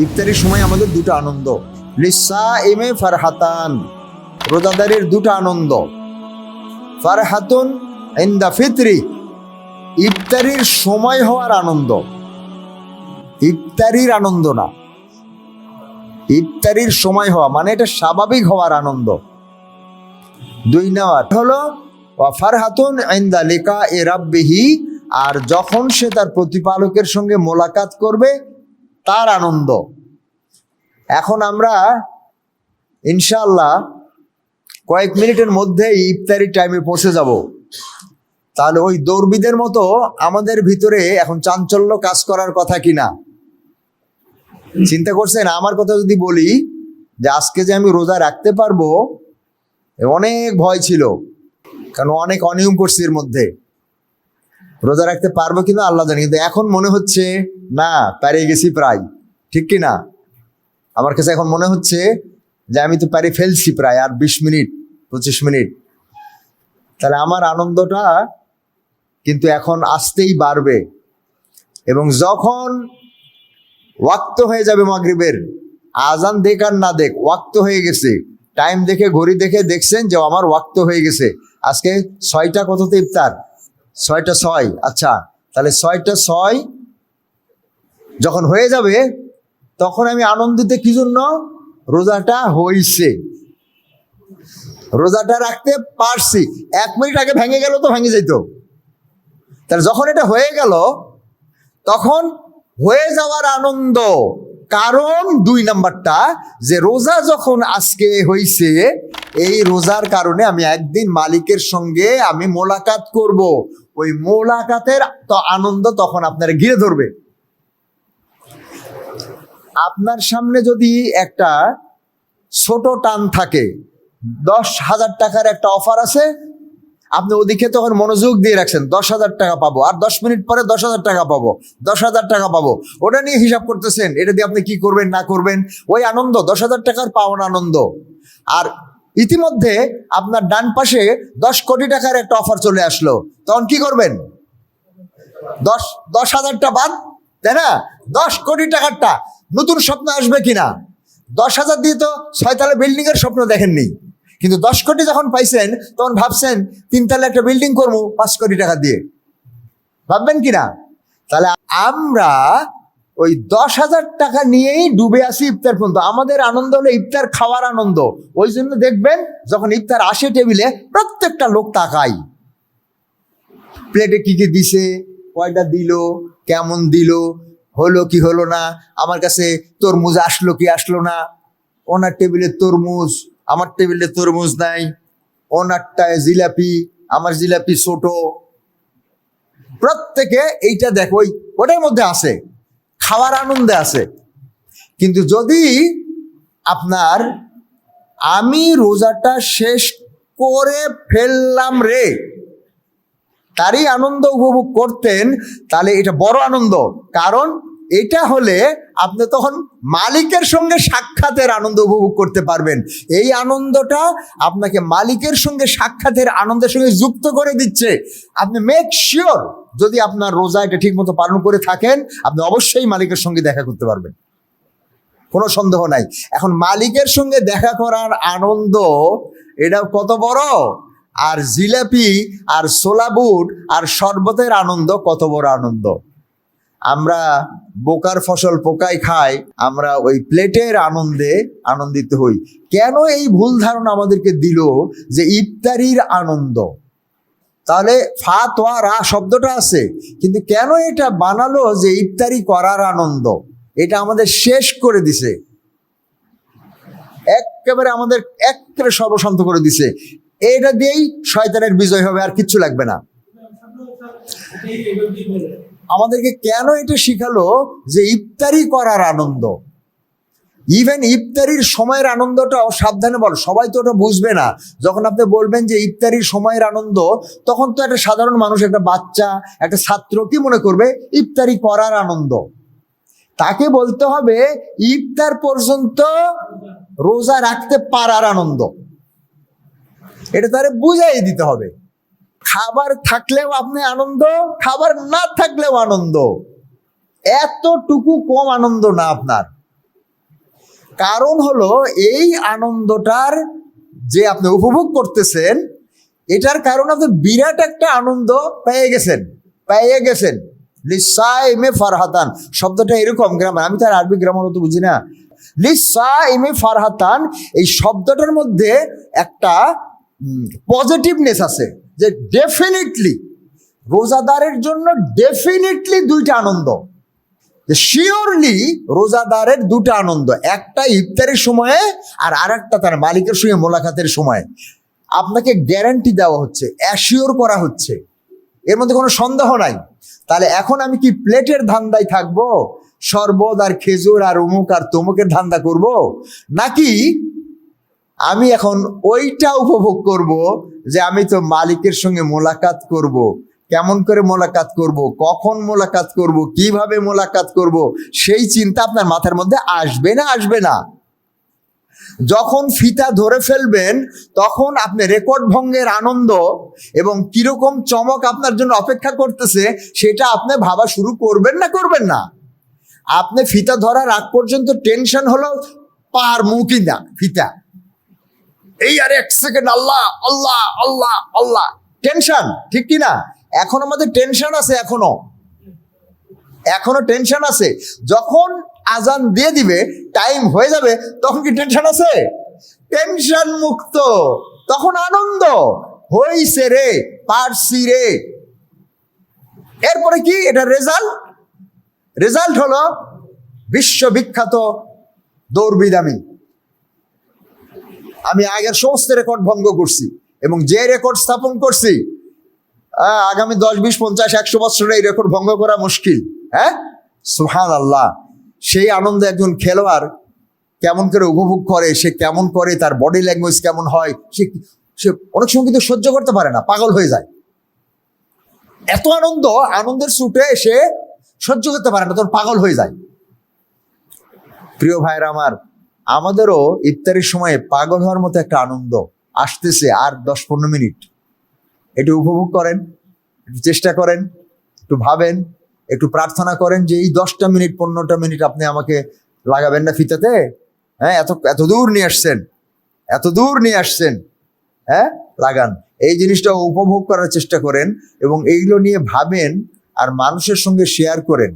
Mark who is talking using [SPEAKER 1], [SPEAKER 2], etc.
[SPEAKER 1] ইফতারির সময় আমাদের দুটো আনন্দ। লিসা এমে ফারহাতান, রোজাদারের দুটো আনন্দ। ফারহাতুন ইন্দা ফিতরি, ইফতারির সময় হওয়ার আনন্দ। ইফতারির আনন্দ না। ইফতারির সময় হওয়া মানে এটা স্বাভাবিক হওয়ার আনন্দ। দুই নেওয়ার হলো ফারহাতুন ইন্দা লিকা এ রাব্বিহি, আর যখন সে তার প্রতিপালকের সঙ্গে মোলাকাত করবে তার আনন্দ। এখন আমরা ইনশাল্লাহ কয়েক মিনিটের মধ্যেই ইফতারি টাইমে পৌঁছে যাব। তাহলে ওই দৌড়বিদের মতো আমাদের ভিতরে এখন চাঞ্চল্য কাজ করার কথা কিনা চিন্তা করছেন? আমার কথা যদি বলি, যে আজকে যে আমি রোজা রাখতে পারব অনেক ভয় ছিল। কারণ অনেক অনিয়ম করছি এর মধ্যে। রোজা রাখতে পারব কিনা আল্লাহ জানি, কিন্তু এখন মনে হচ্ছে, না, পারিয়ে গেছি প্রায়। ঠিক কি না আমার কাছে এখন মনে হচ্ছে যে আমি তো পারি ফেলছি প্রায়, আর বিশ মিনিট, পঁচিশ মিনিট। তাহলে আমার আনন্দটা কিন্তু এখন আসতেই বাড়বে। এবং যখন ওয়াক্ত হয়ে যাবে মাগরিবের, আজান দেখ আর না দেখ, ওয়াক্ত হয়ে গেছে। টাইম দেখে, ঘড়ি দেখে দেখছেন যে আমার ওয়াক্ত হয়ে গেছে। আজকে ছয়টা কততে ইফতার? ছয়টা ছয় আচ্ছা। তাহলে ছয়টা ছয় যখন হয়ে যাবে, তখন আমি আনন্দিত কি জন্য? রোজাটা হইছে। রোজাটা রাখতে পারছি। এক মিনিট আগে ভেঙে গেল তো ভেঙে যেত তাহলে যখন এটা হয়ে গেল, তখন হয়ে যাওয়ার আনন্দ। কারণ দুই নাম্বারটা, যে রোজা যখন আজকে হইছে, এই রোজার কারণে আমি একদিন মালিকের সঙ্গে আমি মোলাকাত করব। ওই মোলাকাতের তো আনন্দ তখন আপনারা ঘিরে ধরবে। আপনার সামনে যদি একটা ছোট টান থাকে, দশ হাজার টাকার একটা অফার আছে, আপনি ওদিকে তখন মনোযোগ দিয়ে রাখছেন, দশ হাজার টাকা পাবো, আর দশ মিনিট পরে দশ হাজার টাকা পাবো, দশ হাজার টাকা পাবো, ওটা নিয়ে হিসাব করতেছেন, এটা দিয়ে আপনি কি করবেন, না করবেন, ওই আনন্দ, দশ হাজার টাকার পাওয়ার আনন্দ। আর ইতিমধ্যে আপনার ডান পাশে দশ কোটি টাকার একটা অফার চলে আসলো। তখন কি করবেন? দশ দশ হাজারটা বাদ, তাই না? দশ কোটি টাকারটা নতুন স্বপ্ন আসবে কিনা? দশ হাজার দিয়ে তো ছয়তলা বিল্ডিং এর স্বপ্ন দেখেননি। কিন্তু দশ কোটি যখন পাইছেন, তখন ভাবছেন তিনতলা একটা বিল্ডিং করব, পাঁচ কোটি টাকা দিয়ে। ভাববেন কিনা? তাহলে আমরা ওই দশ হাজার টাকা নিয়েই ডুবে আসি ইফতার পর্যন্ত। আমাদের আনন্দ হলো ইফতার খাওয়ার আনন্দ। ওই জন্য দেখবেন, যখন ইফতার আসে টেবিলে, প্রত্যেকটা লোক তাকাই প্লেটে কি কি দিছে, কয়টা দিল, কেমন দিল, হলো কি হলো না, আমার কাছে তরমুজ আসলো কি আসলো না। ওনার টেবিলে তরমুজ, আমার টেবিলে তরমুজ নাই। ওনারটায় জিলাপি, আমার জিলাপি ছোট। প্রত্যেকে এইটা দেখো, ওই ওটার মধ্যে আছে। খাওয়ার আনন্দে আছে। কিন্তু যদি আপনার আমি রোজাটা শেষ করে ফেললাম রে, তারই আনন্দ উপভোগ করতেন, তাহলে এটা বড় আনন্দ। কারণ এটা হলে আপনি তখন মালিকের সঙ্গে সাক্ষাতের আনন্দ উপভোগ করতে পারবেন। এই আনন্দটা আপনাকে মালিকের সঙ্গে সাক্ষাতের আনন্দের সঙ্গে যুক্ত করে দিচ্ছে। আপনি মেক শিওর যদি আপনার রোজা এটা ঠিক মতো পালন করে থাকেন, আপনি অবশ্যই মালিকের সঙ্গে দেখা করতে পারবেন। কোনো সন্দেহ নাই। এখন মালিকের সঙ্গে দেখা করার আনন্দ, এটা কত বড়? আর জিলাপি, আর সোলাবুট আর শরবতের আনন্দ কত বড় আনন্দ। আমরা বোকার ফসল পোকায় খাই, আমরা ওই প্লেটের আনন্দে আনন্দিত হই। কেন এই ভুল ধারণা আমাদেরকে দিল যে ইফতারির আনন্দ? তাহলে ফা তোয়া রা শব্দটা আছে। কিন্তু কেন এটা বানালো যে ইফতারি করার আনন্দ? এটা আমাদের শেষ করে দিছে। একেবারে আমাদের একেবারে সর্বশান্ত করে দিছে। এটা দিয়েই শয়তানের বিজয় হবে, আর কিচ্ছু লাগবে না। আমাদেরকে কেন এটা শিখালো যে ইফতারি করার আনন্দ? ইভেন ইফতারির সময়ের আনন্দটাও সাবধানে বল, সবাই তো ওটা বুঝবে না। যখন আপনি বলবেন যে ইফতারির সময়ের আনন্দ, তখন তো একটা সাধারণ মানুষ, একটা বাচ্চা, একটা ছাত্র কি মনে করবে? ইফতারি করার আনন্দ। তাকে বলতে হবে, ইফতার পর্যন্ত রোজা রাখতে পারার আনন্দ। এটা তারে বুঝাই দিতে হবে। খাবার থাকলেও আপনি আনন্দ, খাবার না থাকলেও আনন্দ। এতটুকু কম আনন্দ না আপনার। কারণ হলো এই আনন্দটার যে আপনি উপভোগ করতেছেন, এটার কারণ আপনি বিরাট একটা আনন্দ পেয়ে গেছেন পেয়ে গেছেন। লিসাইমে ফারহাতান, শব্দটা এরকম গ্রামার আমি তার আরবি গ্রামার অত বুঝি না। লিসাইমে ফারহাতান, এই শব্দটার মধ্যে একটা পজিটিভনেস আছে, যে ডেফিনেটলি রোজাদারের জন্য ডেফিনেটলি দুইটা আনন্দ। শিওরলি রোজাদারের দুটো আনন্দ, একটা ইফতারের সময়ে আর আরেকটা তার মালিকের সঙ্গে মোলাকাতের সময়। আপনাকে গ্যারান্টি দেওয়া হচ্ছে অ্যাসিওর করা হচ্ছে। এর মধ্যে কোনো সন্দেহ নাই। তাহলে এখন আমি কি প্লেটের ধান্দায় থাকব? শরবত আর খেজুর আর অমুক আর তমুকের ধান্দা করব? নাকি আমি এখন ওইটা উপভোগ করব যে আমি তো মালিকের সঙ্গে মোলাকাত করব? কেমন করে মোলাকাত করব, কখন মোলাকাত করব, কীভাবে মোলাকাত করব, সেই চিন্তা আপনার মাথার মধ্যে আসবে না আসবে না। যখন ফিতা ধরে ফেলবেন, তখন আপনি রেকর্ড ভঙ্গের আনন্দ এবং কীরকম চমক আপনার জন্য অপেক্ষা করতেছে, সেটা আপনি ভাবা শুরু করবেন না করবেন না। আপনি ফিতা ধরার আগ পর্যন্ত টেনশন হলো, পার মুখই না ফিতা। এই আর এক সেকেন্ড, আল্লাহ আল্লাহ আল্লাহ আল্লাহ। টেনশন, ঠিক কি না এখন আমাদের টেনশন আছে এখনও। এখনও টেনশন আছে। যখন আজান দিয়ে দিবে টাইম হয়ে যাবে, তখন কি টেনশন আছে? টেনশন মুক্ত। তখন আনন্দ। হইছে রে, পারছি রে। এরপরে কি? এটা রেজাল্ট রেজাল্ট হলো বিশ্ববিখ্যাত দৌড়বিদ আমি আমি আগের সমস্ত রেকর্ড ভঙ্গ করছি এবং যে রেকর্ড স্থাপন করছি আগামী দশ, বিশ, পঞ্চাশ, একশো বছরে এই রেকর্ড ভঙ্গ করা মুশকিল হ্যাঁ? সুহান আল্লাহ সেই আনন্দে একজন খেলোয়াড় কেমন করে উপভোগ করে, সে কেমন করে, তার বডি ল্যাঙ্গুয়েজ কেমন হয়, সে সে অনেক সময় কিন্তু সহ্য করতে পারে না, পাগল হয়ে যায়। এত আনন্দ, আনন্দের ছুটে সে সহ্য করতে পারে না, তখন পাগল হয়ে যায়। প্রিয় ভাইরা আমার, আমাদেরও ইফতারের সময়ে পাগল হওয়ার মতো একটা আনন্দ আসতেছে আর দশ, পনেরো মিনিট। একটু উপভোগ করেন, একটু চেষ্টা করেন, একটু ভাবেন, একটু প্রার্থনা করেন যে এই দশটা মিনিট, পনেরোটা মিনিট আপনি আমাকে লাগাবেন না ফিতাতে? হ্যাঁ এত এত দূর নিয়ে আসছেন, এত দূর নিয়ে আসছেন হ্যাঁ লাগান। এই জিনিসটা উপভোগ করার চেষ্টা করেন এবং এইগুলো নিয়ে ভাবেন আর মানুষের সঙ্গে শেয়ার করেন।